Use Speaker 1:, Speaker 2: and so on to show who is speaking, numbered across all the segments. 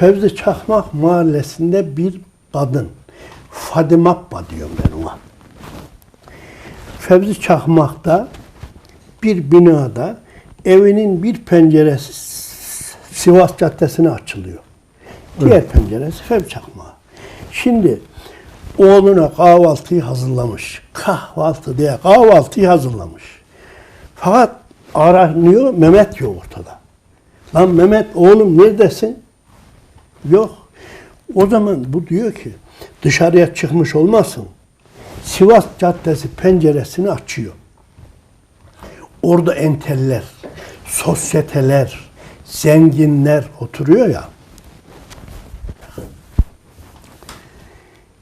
Speaker 1: Fevzi Çakmak mahallesinde bir kadın. Fadime Abba diyorum ben ona. Fevzi Çakmak'ta bir binada evinin bir penceresi Sivas Caddesi'ne açılıyor. Diğer penceresi Fevzi Çakmak. Şimdi oğluna kahvaltıyı hazırlamış. Kahvaltı diye kahvaltıyı hazırlamış. Fakat aranıyor Mehmet yok ortada. Lan Mehmet oğlum neredesin? Yok. O zaman bu diyor ki dışarıya çıkmış olmasın. Sivas Caddesi penceresini açıyor. Orada enteller, sosyeteler, zenginler oturuyor ya.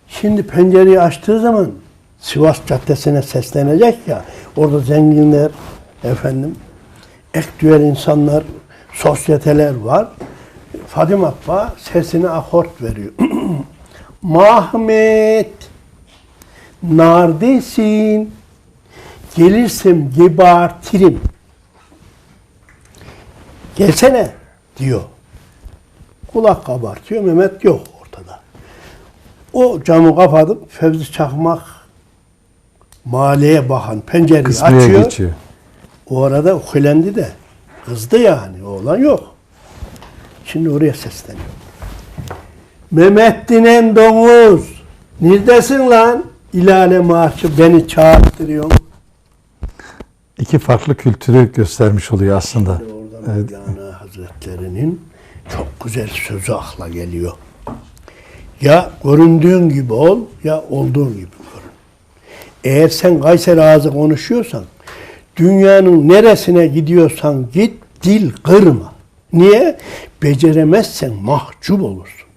Speaker 1: Şimdi pencereyi açtığı zaman Sivas Caddesi'ne seslenecek ya. Orada zenginler, efendim, ektüel insanlar, sosyeteler var. Fadime Abba sesine akort veriyor. Mahmet, neredesin? Gelirsem gebertirim. Gelsene diyor. Kulak kabartıyor. Mehmet yok ortada. O camı kapatıp Fevzi Çakmak mahalleye bakan pencereyi
Speaker 2: Kısmaya
Speaker 1: açıyor.
Speaker 2: geçiyor.
Speaker 1: O arada uklendi de. Kızdı yani. Oğlan yok. Şimdi oraya sesleniyor. Mehmet dinen domuz. Neredesin lan? İlale marşı beni çağırtırıyor.
Speaker 2: İki farklı kültürü göstermiş oluyor aslında.
Speaker 1: Oradan
Speaker 2: Evet.
Speaker 1: Mevlana Hazretleri'nin çok güzel sözü akla geliyor. Ya göründüğün gibi ol ya olduğun gibi görün. Eğer sen Kayseri ağzı konuşuyorsan dünyanın neresine gidiyorsan git dil kırma. Niye? Beceremezsen mahcup olursun.